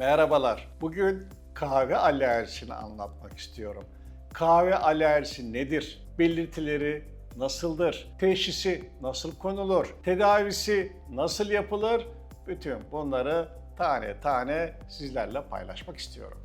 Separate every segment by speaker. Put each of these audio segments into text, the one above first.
Speaker 1: Merhabalar. Bugün kahve alerjisini anlatmak istiyorum. Kahve alerjisi nedir? Belirtileri nasıldır? Teşhisi nasıl konulur? Tedavisi nasıl yapılır? Bütün bunları tane tane sizlerle paylaşmak istiyorum.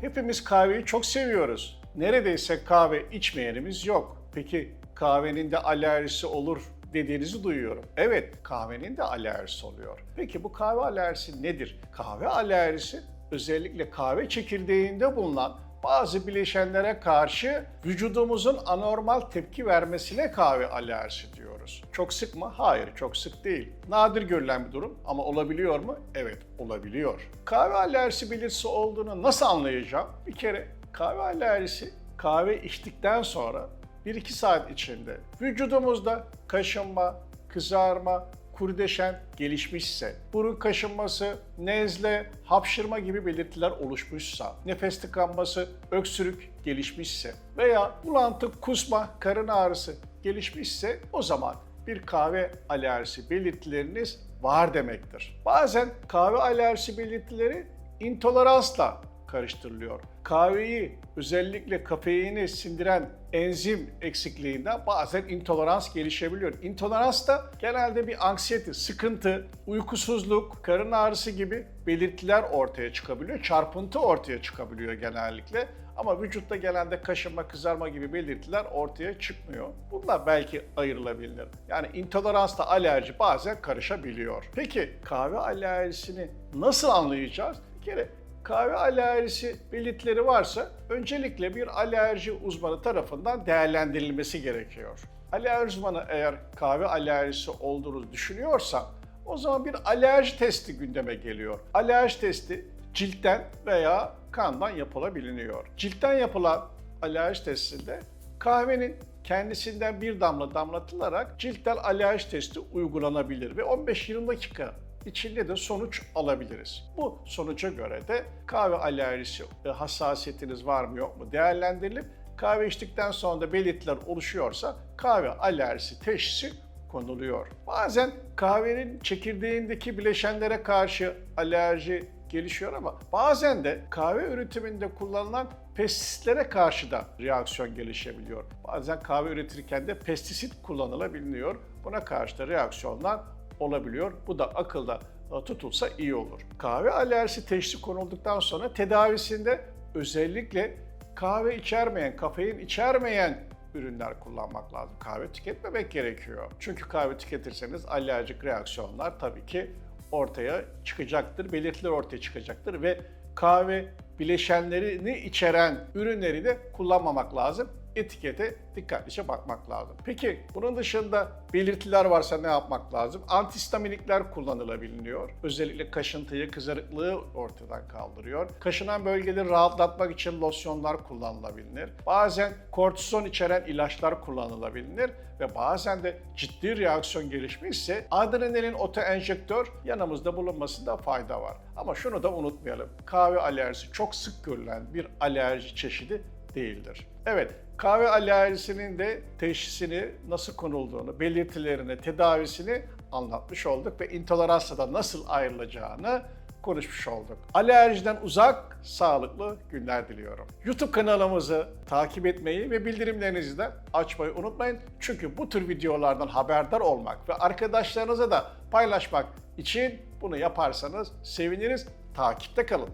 Speaker 1: Hepimiz kahveyi çok seviyoruz. Neredeyse kahve içmeyenimiz yok. Peki kahvenin de alerjisi olur dediğinizi duyuyorum. Evet, kahvenin de alerjisi oluyor. Peki bu kahve alerjisi nedir? Kahve alerjisi özellikle kahve çekirdeğinde bulunan bazı bileşenlere karşı vücudumuzun anormal tepki vermesine kahve alerjisi diyoruz. Çok sık mı? Hayır, çok sık değil. Nadir görülen bir durum ama olabiliyor mu? Evet, olabiliyor. Kahve alerjisi belirtisi olduğunu nasıl anlayacağım? Bir kere kahve alerjisi kahve içtikten sonra 1-2 saat içinde vücudumuzda kaşınma, kızarma, kurdeşen gelişmişse, burun kaşınması, nezle, hapşırma gibi belirtiler oluşmuşsa, nefes tıkanması, öksürük gelişmişse veya bulantı, kusma, karın ağrısı gelişmişse o zaman bir kahve alerjisi belirtileriniz var demektir. Bazen kahve alerjisi belirtileri intoleransla karıştırılıyor. Kahveyi özellikle kafeini sindiren enzim eksikliğinden bazen intolerans gelişebiliyor. İntolerans da genelde bir anksiyete, sıkıntı, uykusuzluk, karın ağrısı gibi belirtiler ortaya çıkabiliyor. Çarpıntı ortaya çıkabiliyor genellikle. Ama vücutta genelde kaşınma, kızarma gibi belirtiler ortaya çıkmıyor. Bunlar belki ayrılabilir. Yani intoleransla alerji bazen karışabiliyor. Peki kahve alerjisini nasıl anlayacağız? Bir kere kahve alerjisi belirtileri varsa öncelikle bir alerji uzmanı tarafından değerlendirilmesi gerekiyor. Alerji uzmanı eğer kahve alerjisi olduğunu düşünüyorsa o zaman bir alerji testi gündeme geliyor. Alerji testi ciltten veya kandan yapılabiliyor. Ciltten yapılan alerji testinde kahvenin kendisinden bir damla damlatılarak ciltten alerji testi uygulanabilir ve 15-20 dakika içinde de sonuç alabiliriz. Bu sonuca göre de kahve alerjisi e, hassasiyetiniz var mı yok mu değerlendirilip kahve içtikten sonra da belirtiler oluşuyorsa kahve alerjisi teşhisi konuluyor. Bazen kahvenin çekirdeğindeki bileşenlere karşı alerji gelişiyor ama bazen de kahve üretiminde kullanılan pestisitlere karşı da reaksiyon gelişebiliyor. Bazen kahve üretirken de pestisit kullanılabiliyor. Buna karşı da reaksiyonlar olabiliyor. Bu da akılda e, tutulsa iyi olur. Kahve alerjisi teşhisi konulduktan sonra tedavisinde özellikle kahve içermeyen, kafein içermeyen ürünler kullanmak lazım. Kahve tüketmemek gerekiyor. Çünkü kahve tüketirseniz alerjik reaksiyonlar tabii ki ortaya çıkacaktır, belirtiler ortaya çıkacaktır ve kahve bileşenlerini içeren ürünleri de kullanmamak lazım. Etikete dikkatlice bakmak lazım. Peki bunun dışında belirtiler varsa ne yapmak lazım? Antihistaminikler kullanılabiliyor. Özellikle kaşıntıyı, kızarıklığı ortadan kaldırıyor. Kaşınan bölgeleri rahatlatmak için losyonlar kullanılabilir. Bazen kortizon içeren ilaçlar kullanılabilir ve bazen de ciddi reaksiyon gelişmişse adrenalin otoenjektör yanımızda bulunmasında fayda var. Ama şunu da unutmayalım. Kahve alerjisi çok sık görülen bir alerji çeşidi değildir. Evet, kahve alerjisinin de teşhisini nasıl konulduğunu, belirtilerini, tedavisini anlatmış olduk ve intoleransla da nasıl ayrılacağını konuşmuş olduk. Alerjiden uzak, sağlıklı günler diliyorum. YouTube kanalımızı takip etmeyi ve bildirimlerinizi de açmayı unutmayın. Çünkü bu tür videolardan haberdar olmak ve arkadaşlarınıza da paylaşmak için bunu yaparsanız seviniriz. Takipte kalın.